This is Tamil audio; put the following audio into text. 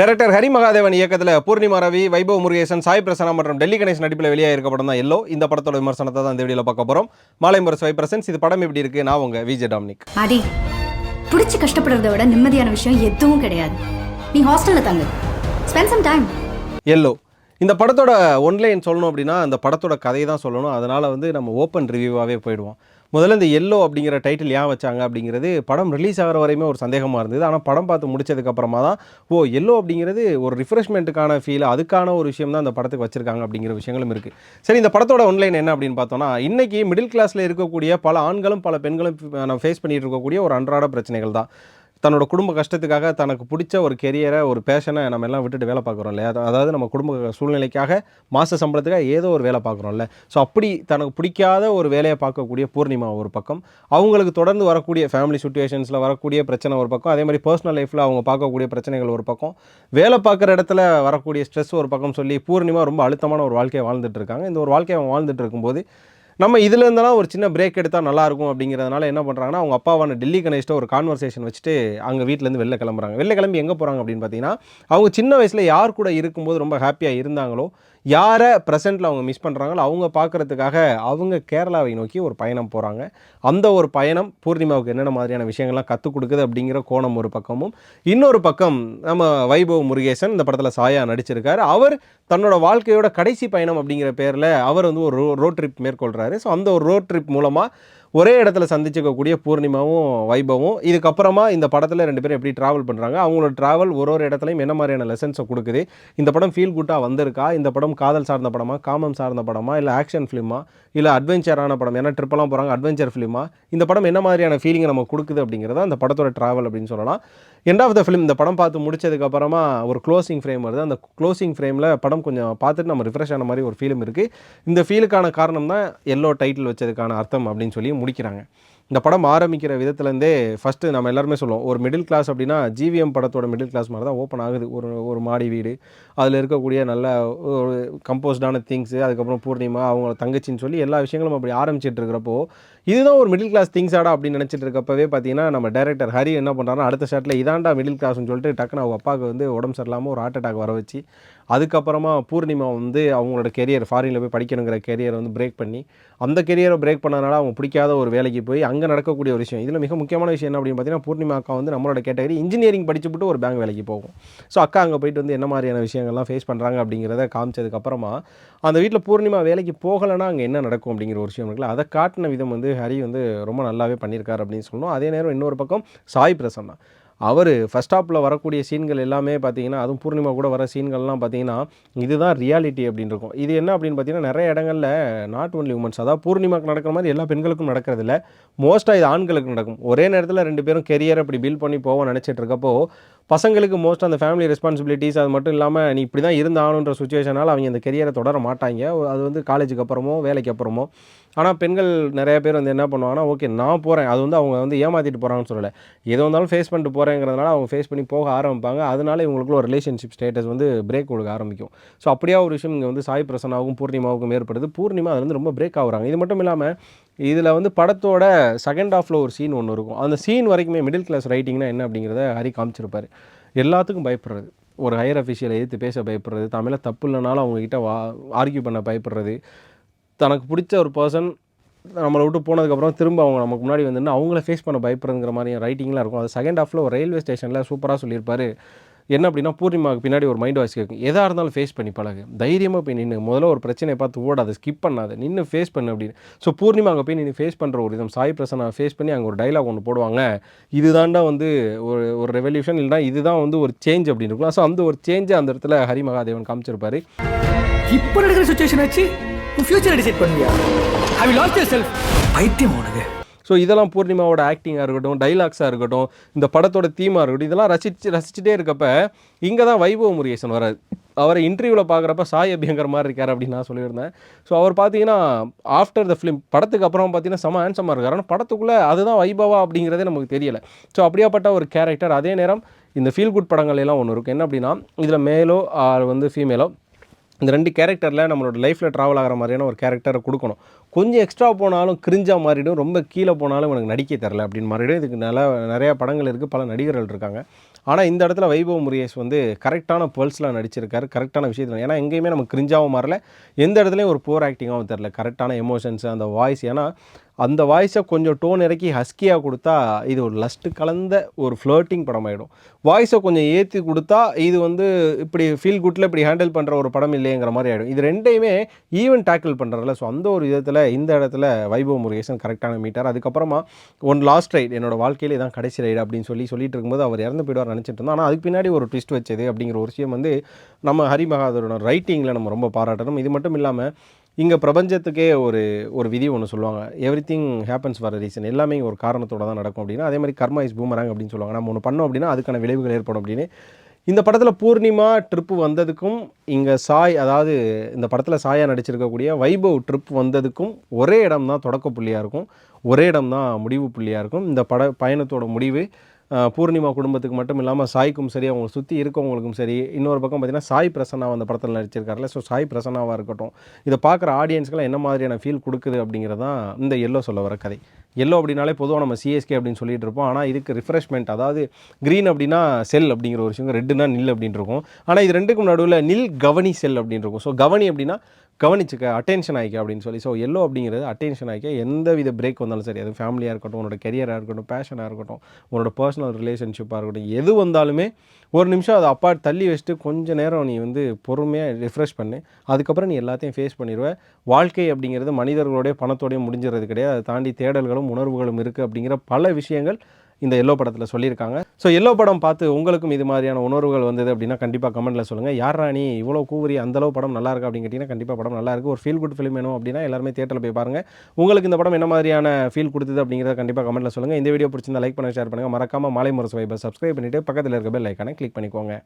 டைரக்டர் ஹரி மகாதேவன் இயக்கத்தில் பூர்ணிமா ரவி வைபவ் முருகேசன் சாய் பிரசன்னா மற்றும் டெல்லி கணேஷ் நடிப்பில் வெளியாக இருக்க படம் தான் எல்லோ இந்த படத்தோட விமர்சனத்தை தான் இந்த வீடியோவில் பார்க்க போகிறோம் மாலை முரசு வை பிரசன்ஸ் இது படம் எப்படி இருக்கு? நான் உங்க விஜய் டாமினிக். ஆதி பிடிச்சி கஷ்டப்படுறத விட நிம்மதியான விஷயம் எதுவும் கிடையாது. நீ ஹாஸ்டல்ல தங்கு. ஸ்பெண்ட் சம் டைம் எல்லோ இந்த படத்தோட ஒன்லைன் சொல்லணும் அப்படின்னா அந்த படத்தோட கதையை தான் சொல்லணும். அதனால் வந்து நம்ம ஓப்பன் ரிவ்யூவாகவே போயிடுவோம். முதல்ல இந்த எல்லோ அப்படிங்கிற டைட்டில் ஏன் வச்சாங்க அப்படிங்கிறது படம் ரிலீஸ் ஆகிற வரையுமே ஒரு சந்தேகமாக இருந்தது. ஆனால் படம் பார்த்து முடிச்சதுக்கப்புறமா தான் ஓ எல்லோ அப்படிங்கிறது ஒரு ரிஃப்ரெஷ்மெண்ட்டுக்கான ஃபீல் அதுக்கான ஒரு விஷயம் தான் அந்த படத்துக்கு வச்சிருக்காங்க அப்படிங்கிற விஷயங்களும் இருக்குது சரி இந்த படத்தோட ஒன்லைன் என்ன அப்படின்னு பார்த்தோம்னா இன்றைக்கி மிடில் கிளாஸில் இருக்கக்கூடிய பல ஆண்களும் பல பெண்களும் நம்ம ஃபேஸ் பண்ணிகிட்டு இருக்கக்கூடிய ஒரு அன்றாட பிரச்சனைகள் தான். தன்னோட குடும்ப கஷ்டத்துக்காக தனக்கு பிடிச்ச ஒரு கெரியரை ஒரு பேஷனை நம்ம எல்லாம் விட்டுட்டு வேலை பார்க்குறோம் இல்லையா? அதாவது நம்ம குடும்ப சூழ்நிலைக்காக மாத சம்பளத்துக்காக ஏதோ ஒரு வேலை பார்க்குறோம்ல ஸோ அப்படி தனக்கு பிடிக்காத ஒரு வேலையை பார்க்கக்கூடிய பூர்ணிமா ஒரு பக்கம். அவங்களுக்கு தொடர்ந்து வரக்கூடிய ஃபேமிலி சுச்சுவேஷன்ஸில் வரக்கூடிய பிரச்சனை ஒரு பக்கம். அதே மாதிரி பர்சனல் லைஃப்பில் அவங்க பார்க்கக்கூடிய பிரச்சனைகள் ஒரு பக்கம். வேலை பார்க்குற இடத்துல வரக்கூடிய ஸ்ட்ரெஸ் ஒரு பக்கம் சொல்லி பூர்ணிமா ரொம்ப அழுத்தமான ஒரு வாழ்க்கையை வாழ்ந்துட்டு இருக்காங்க. இந்த ஒரு வாழ்க்கையை அவங்க வாழ்ந்துட்டு இருக்கும்போது நம்ம இதுல இருந்தெல்லாம் ஒரு சின்ன பிரேக் எடுத்தால் நல்லாயிருக்கும் அப்படிங்கிறதுனால என்ன பண்ணுறாங்கன்னா அவங்க அப்பாவான டெல்லி கணேஷ்ட ஒரு கான்வர்சேஷன் வச்சுட்டு அங்கே வீட்டிலேருந்து வெளில கிளம்புறாங்க. வெளில கிளம்பி எங்கே போகிறாங்க அப்படின்னு பார்த்தீங்கன்னா அவங்க சின்ன வயசில் யார் கூட இருக்கும்போது ரொம்ப ஹாப்பியாக இருந்தாங்களோ யாரை ப்ரெசென்ட்டில் அவங்க மிஸ் பண்ணுறாங்களோ அவங்க பார்க்குறதுக்காக அவங்க கேரளாவை நோக்கி ஒரு பயணம் போகிறாங்க அந்த ஒரு பயணம் பூர்ணிமாவுக்கு என்னென்ன மாதிரியான விஷயங்கள்லாம் கற்றுக் கொடுக்குது அப்படிங்கிற கோணம் ஒரு பக்கமும் இன்னொரு பக்கம் நம்ம வைபவ் முருகேசன் இந்த படத்தில் சாயா நடிச்சிருக்காரு. அவர் தன்னோட வாழ்க்கையோட கடைசி பயணம் அப்படிங்கிற பேரில் அவர் வந்து ஒரு ரோ ரோட் ட்ரிப் மேற்கொள்கிறாரு ஸோ அந்த ஒரு ரோட் ட்ரிப் மூலமாக ஒரே இடத்துல சந்திச்சுக்கக்கூடிய பூர்ணிமாவும் வைபவும் இதுக்கப்புறமா இந்த படத்தில் ரெண்டு பேரும் எப்படி ட்ராவல் பண்ணுறாங்க அவங்களோட ட்ராவல் ஒரு ஒரு இடத்துலையும் என்ன மாதிரியான லெசன்ஸை கொடுக்குது இந்த படம் ஃபீல் குட்டாக வந்திருக்கா இந்த படம் காதல் சார்ந்த படமா காமம் சார்ந்த படமா இல்லை ஆக்ஷன் ஃபிலிமா இல்லை அட்வென்ச்சரான படம் ஏன்னா ட்ரிப்பெல்லாம் போகிறாங்க அட்வென்ச்சர் ஃபிலிமா இந்த படம் என்ன மாதிரியான ஃபீலிங்கை நம்ம கொடுக்குது அப்படிங்கிறத அந்த படத்தோட ட்ராவல் அப்படின்னு சொல்லலாம். எண்ட் ஆஃப் த ஃபிலிம் இந்த படம் பார்த்து முடிச்சதுக்கப்புறமா ஒரு க்ளோசிங் ஃப்ரேம் வருது. அந்த க்ளோசிங் ஃப்ரேமில் படம் கொஞ்சம் பார்த்துட்டு நம்ம ரிஃப்ரெஷ் ஆன மாதிரி ஒரு ஃபீலும் இருக்குது இந்த ஃபீலுக்கான காரணம் தான் எல்லோ டைட்டில் வச்சதுக்கான அர்த்தம் அப்படின்னு சொல்லி முடிக்கிறாங்க. இந்த படம் ஆரம்பிக்கிற விதத்துலேருந்தே ஃபஸ்ட்டு நம்ம எல்லாருமே சொல்லுவோம் ஒரு மிடில் கிளாஸ் அப்படின்னா ஜிவிஎம் படத்தோட மிடில் கிளாஸ் மாதிரி தான் ஓப்பன் ஆகுது. ஒரு ஒரு மாடி வீடு அதில் இருக்கக்கூடிய நல்ல ஒரு கம்போஸ்டான திங்ஸு அதுக்கப்புறம் பூர்ணிமா அவங்க தங்கச்சின்னு சொல்லி எல்லா விஷயங்களும் அப்படி ஆரம்பிச்சிட்டு இருக்கிறப்போ இதுதான் ஒரு மிடில் கிளாஸ் திங்ஸ் ஆடா அப்படின்னு நினச்சிட்டு இருக்கப்பவே பார்த்தீங்கன்னா நம்ம டைரக்டர் ஹரி என்ன பண்ணுறாருன்னா அடுத்த ஷாட்டில் இதாண்டா மிடில் கிளாஸ்னு சொல்லிட்டு டக்குன்னு அவங்க அப்பாவுக்கு வந்து உடம்பு சரியில்லாமல் ஒரு ஹார்ட் அட்டாக் வர வச்சு அதுக்கப்புறமா பூர்ணிமா வந்து அவங்களோட கெரியர் ஃபாரினில் போய் படிக்கணுங்கிற கெரியரை வந்து பிரேக் பண்ணி அந்த கெரியரை பிரேக் பண்ணனால அவங்க பிடிக்காத ஒரு வேலைக்கு போய் அங்கே நடக்கக்கூடிய ஒரு விஷயம். இதில் மிக முக்கியமான விஷயம் என்ன அப்படின்னு பார்த்தீங்கன்னா பூர்ணிமா அக்கா வந்து நம்மளோட கேட்டகரி இன்ஜினியரிங் படிச்சுட்டு ஒரு பேங்க் வேலைக்கு போகும். ஸோ அக்கா அங்கே போயிட்டு வந்து என்ன மாதிரியான விஷயங்கள்லாம் ஃபேஸ் பண்ணுறாங்க அப்படிங்கிறத காமிச்சதுக்கப்புறமா அந்த வீட்டில் பூர்ணிமா வேலைக்கு போகலைன்னா அங்கே என்ன நடக்கும் அப்படிங்கிற ஒரு விஷயம் இருக்குல்ல? அதை காட்டின விதம் வந்து ஹரி வந்து ரொம்ப நல்லாவே பண்ணியிருக்காரு அப்படின்னு சொல்லணும். அதே நேரம் இன்னொரு பக்கம் சாய் பிரசன்னா. அவர் ஃபஸ்ட் ஆப்பில் வரக்கூடிய சீன்கள் எல்லாமே பார்த்தீங்கன்னா அதுவும் பூர்ணிமா கூட வர சீன்கள்லாம் பார்த்தீங்கன்னா இதுதான் ரியாலிட்டி அப்படின்னு இருக்கும் இது என்ன அப்படின்னு பார்த்தீங்கன்னா நிறைய இடங்களில் நாட் ஒன்லி உமன்ஸ் அதாவது பூர்ணிமாக்கு நடக்கிற மாதிரி எல்லா பெண்களுக்கும் நடக்கிறதில்ல. மோஸ்ட்டாக இது ஆண்களுக்கு நடக்கும். ஒரே நேரத்தில் ரெண்டு பேரும் கெரியர் அப்படி பில்ட் பண்ணி போவோம் நினச்சிட்டு இருக்கப்போ பசங்களுக்கு மோஸ்ட் அந்த ஃபேமிலி ரெஸ்பான்சிபிலிட்டிஸ் அது மட்டும் இல்லாமல் நீ இப்படி தான் இருந்தாகணுன்ற சுச்சுவேஷனால் அவங்க அந்த கெரியரை தொடர மாட்டாங்க. அது வந்து காலேஜுக்கு அப்புறமோ வேலைக்கு அப்புறமோ. ஆனால் பெண்கள் நிறைய பேர் வந்து என்ன பண்ணுவாங்கன்னா ஓகே நான் போகிறேன் அது வந்து அவங்க வந்து ஏமாற்றிட்டு போகிறாங்கன்னு சொல்லலை. எது வந்தாலும் ஃபேஸ் பண்ணிட்டு போகிறேங்கிறதுனால அவங்க ஃபேஸ் பண்ணி போக ஆரம்பிப்பாங்க. அதனால இவங்களுக்குள்ள ஒரு ரிலேஷன்ஷிப் ஸ்டேட்டஸ் வந்து பிரேக் கொடுக்க ஆரம்பிக்கும். ஸோ அப்படியே ஒரு விஷயம் இங்கே வந்து சாய் பிரசனாவுக்கும் பூர்ணிமாவுக்கும் ஏற்படுது. பூர்ணிமா அதுலேருந்து ரொம்ப பிரேக் ஆகுறாங்க. இது மட்டும் இல்லாமல் இதில் வந்து படத்தோட செகண்ட் ஆஃபில் ஒரு சீன் ஒன்று இருக்கும். அந்த சீன் வரைக்குமே மிடில் கிளாஸ் ரைட்டிங்னா என்ன அப்படிங்கிறத ஹரி காமிச்சிருப்பாரு. எல்லாத்துக்கும் பயப்படுறது. ஒரு ஹையர் அஃபிஷியலை எதிர்த்து பேச பயப்படுறது. தமிழை தப்பு இல்லைனாலும் அவங்கக்கிட்ட வா ஆர்கியூ பண்ண பயப்படுறது. தனக்கு பிடிச்ச ஒரு பர்சன் நம்மளை விட்டு போனதுக்கப்புறம் திரும்ப அவங்க நமக்கு முன்னாடி வந்து அவங்கள ஃபேஸ் பண்ண பயப்படுறதுங்கிற மாதிரி ரைட்டிங்லாம் இருக்கும். அது செகண்ட் ஹாஃபில் ஒரு ரயில்வே ஸ்டேஷனில் சூப்பராக சொல்லியிருப்பார். என்ன அப்படின்னா பூர்ணிமாவுக்கு பின்னாடி ஒரு மைண்ட் வாய்ஸ் கேட்கும் எதாக இருந்தாலும் ஃபேஸ் பண்ணி பழகு. தைரியமாக போய் நின்று முதல்ல ஒரு பிரச்சனையை பார்த்து ஓடாது ஸ்கிப் பண்ணாத. நின்று ஃபேஸ் பண்ணு அப்படின்னு. ஸோ பூர்ணிமா அங்கே போய் நின்று ஃபேஸ் பண்ணுற ஒரு விதம் சாய் பிரசனை ஃபேஸ் பண்ணி அங்கே ஒரு டைலாக் ஒன்று போடுவாங்க. இதுதான்டா வந்து ஒரு ஒரு ரெவல்யூஷன் இல்லைனா இதுதான் வந்து ஒரு சேஞ்ச் அப்படின்னு இருக்கலாம் ஸோ அந்த ஒரு சேஞ்சை அந்த இடத்துல ஹரி மகாதேவன் காமிச்சிருப்பாரு. இப்போ நடக்கிற சுச்சுவேஷன் வச்சு உன் ஃபியூச்சரை டிசைட் பண்ணுவியா? I will lost yourself பைத்தியம் உனக்கு. ஸோ இதெல்லாம் பூர்ணிமாவோட ஆக்டிங்காக இருக்கட்டும் டைலாக்ஸாக இருக்கட்டும் இந்த படத்தோட தீமாக இருக்கட்டும் இதெல்லாம் ரசிச்சு ரசிச்சுட்டே இருக்கப்ப இங்கே தான் வைபவ முருகேசன் வராது அவரை இன்டர்வியூவில் பார்க்குறப்ப சாய் அபியங்கர் மாதிரி இருக்கார் அப்படின்னு நான் சொல்லியிருந்தேன். ஸோ அவர் பார்த்தீங்கன்னா ஆஃப்டர் த ஃபிலிம் படத்துக்கு அப்புறம் பார்த்தீங்கன்னா செம ஹேண்ட்ஸமாக இருக்கார். ஆனால் படத்துக்குள்ளே அதுதான் வைபவா அப்படிங்கிறதே நமக்கு தெரியல. ஸோ அப்படியாப்பட்ட ஒரு கேரக்டர் அதே நேரம் இந்த ஃபீல் குட் படங்கள் எல்லாம் ஒன்று இருக்கும் என்ன அப்படின்னா இதில் மேலோ ஆர் வந்து ஃபீமேலோ இந்த ரெண்டு கேரக்டரில் நம்மளோட லைஃப்பில் ட்ராவல் ஆகிற மாதிரியான ஒரு கேரக்டரை கொடுக்கணும். கொஞ்சம் எக்ஸ்ட்ரா போனாலும் கிரிஞ்சா மாறிடும். ரொம்ப கீழே போனாலும் எனக்கு நடிக்க தெரில அப்படின்னு மாறிடும். இதுக்கு நல்லா நிறையா படங்கள் இருக்குது பல நடிகர்கள் இருக்காங்க. ஆனால் இந்த இடத்துல வைபவ் முருகேஷ் வந்து கரெக்டான பர்ல்ஸில் நடிச்சிருக்காரு. கரெக்டான விஷயத்தில் ஏன்னா எங்கேயுமே நமக்கு கிரிஞ்சாகவும் மாறல. எந்த இடத்துலையும் ஒரு போர் ஆக்டிங்காகவும் தெரில கரெக்டான எமோஷன்ஸ் அந்த வாய்ஸ் ஏன்னா அந்த வாய்ஸை கொஞ்சம் டோன் இறக்கி ஹஸ்கியாக கொடுத்தா இது ஒரு லஸ்ட்டு கலந்த ஒரு ஃப்ளர்ட்டிங் படம் ஆகிடும் வாய்ஸை கொஞ்சம் ஏற்றி கொடுத்தா இது வந்து இப்படி ஃபீல் குட்டில் இப்படி ஹேண்டில் பண்ணுற ஒரு படம் இல்லைங்கிற மாதிரி ஆகிடும் இது ரெண்டையுமே ஈவன் டேக்கிள் பண்ணுறதுல ஸோ அந்த ஒரு விதத்தில் இந்த இடத்துல வைபவ முருகேசன் கரெக்டான மீட்டர் அதுக்கப்புறமா ஒன் லாஸ்ட் ரைட் என்னோட வாழ்க்கையிலே தான் கடைசி ரைடு அப்படின்னு சொல்லி சொல்லிட்டு இருக்கும்போது அவர் இறந்து போயிடுவார் நினச்சிட்டு இருந்தோம் ஆனால் அதுக்கு பின்னாடி ஒரு ட்விஸ்ட் வச்சது அப்படிங்கிற ஒரு விஷயம் வந்து நம்ம ஹரி மகாதரோட ரைட்டிங்கில் நம்ம ரொம்ப பாராட்டணும். இது மட்டும் இல்லாமல் இங்கே பிரபஞ்சத்துக்கே ஒரு ஒரு விதி ஒன்று சொல்லுவாங்க. Everything happens for reason எல்லாமே ஒரு காரணத்தோட தான் நடக்கும் அப்படின்னா அதே மாதிரி கர்மா இஸ் பூமராங் அப்படின்னு சொல்லுவாங்க. நம்ம ஒன்று பண்ணோம் அப்படின்னா அதுக்கான விளைவுகள் ஏற்படும் அப்படின்னு. இந்த படத்தில் பூர்ணிமா ட்ரிப்பு வந்ததுக்கும் இங்கே சாய் அதாவது இந்த படத்தில் சாயா நடிச்சிருக்கக்கூடிய வைபவ் ட்ரிப் வந்ததுக்கும் ஒரே இடம் தான் தொடக்க புள்ளியாக இருக்கும். ஒரே இடம் தான் முடிவு புள்ளியாக இருக்கும். இந்த பட பயணத்தோட முடிவு பூர்ணிமா குடும்பத்துக்கு மட்டும் இல்லாமல் சாய்க்கும் சரி அவங்க சுற்றி இருக்கவங்களுக்கும் சரி இன்னொரு பக்கம் பார்த்தீங்கன்னா சாய் பிரசன்னா அந்த படத்தில் நடிச்சிருக்காருல ஸோ சாய் பிரசன்னாவாக இருக்கட்டும். இதை பார்க்குற ஆடியன்ஸ்க்கெலாம் என்ன மாதிரியான ஃபீல் கொடுக்குது அப்படிங்கிறது தான் இந்த எல்லோ சொல்ல வர கதை. எல்லோ அப்படின்னாலே பொதுவாக நம்ம சிஎஸ்கே அப்படின்னு சொல்லிட்டு இருப்போம். ஆனால் இதுக்கு ரிஃப்ரெஷ்மெண்ட் அதாவது க்ரீன் அப்படின்னா செல் அப்படிங்கிற ஒரு விஷயம் ரெட்டுனா நில் அப்படின்னு இருக்கும். ஆனால் இது ரெண்டுக்கும் நடுவில் நில் கவனி செல் அப்படின்னு இருக்கும். ஸோ கவனி அப்படின்னா கவனிச்சுக்க அட்டென்ஷன் ஆகிக்க அப்படின்னு சொல்லி. ஸோ எல்லோ அப்படிங்கிறது அட்டென்ஷன் ஆகிக்க எந்த வித பிரேக் வந்தாலும் சரி அது ஃபேமிலியாக இருக்கட்டும் உன்னோட கெரியராக இருக்கட்டும் பேஷனாக இருக்கட்டும் உன்னோட பர்சனல் ரிலேஷன்ஷிப்பாக இருக்கட்டும் எது வந்தாலுமே ஒரு நிமிஷம் அதை அப்பா தள்ளி வச்சுட்டு கொஞ்சம் நேரம் நீ வந்து பொறுமையாக ரிஃப்ரெஷ் பண்ணு. அதுக்கப்புறம் நீ எல்லாத்தையும் ஃபேஸ் பண்ணிடுவ. வாழ்க்கை அப்படிங்கிறது மனிதர்களோடய பணத்தோடய முடிஞ்சிறது கிடையாது. அதை தாண்டி தேடல்களும் உணர்வுகளும் இருக்குது அப்படிங்கிற பல விஷயங்கள் இந்த எல்லோ படத்தில் சொல்லியிருக்காங்க. ஸோ எல்லோ படம் பார்த்து உங்களுக்கும் இது மாதிரியான உணர்வுகள் வந்தது அப்படின்னா கண்டிப்பாக கமெண்ட்டில் சொல்லுங்கள் யார் ராணி? இவ்வளோ கூறி அந்தளவு படம் நல்லா இருக்கு அப்படின்னு கேட்டிங்கன்னா கண்டிப்பாக படம் நல்லா இருக்குது ஒரு ஃபீல் குட் ஃபிலிம் வேணும் அப்படின்னா எல்லாருமே தேட்டரில் போய் பாருங்கள் உங்களுக்கு இந்த படம் என்ன மாதிரியான ஃபீல் கொடுத்தது அப்படிங்கிறத கண்டிப்பாக கமெண்ட்டில் சொல்லுங்கள் இந்த வீடியோ பிடிச்சிருந்தா லைக் பண்ண ஷேர் பண்ணுங்கள் மறக்காமல் மாலை முரசு வைப்பை சப்ஸ்கிரைப் பண்ணிவிட்டு பக்கத்தில் இருக்க பெல் ஐக்கானை கிளிக் பண்ணிக்கோங்க.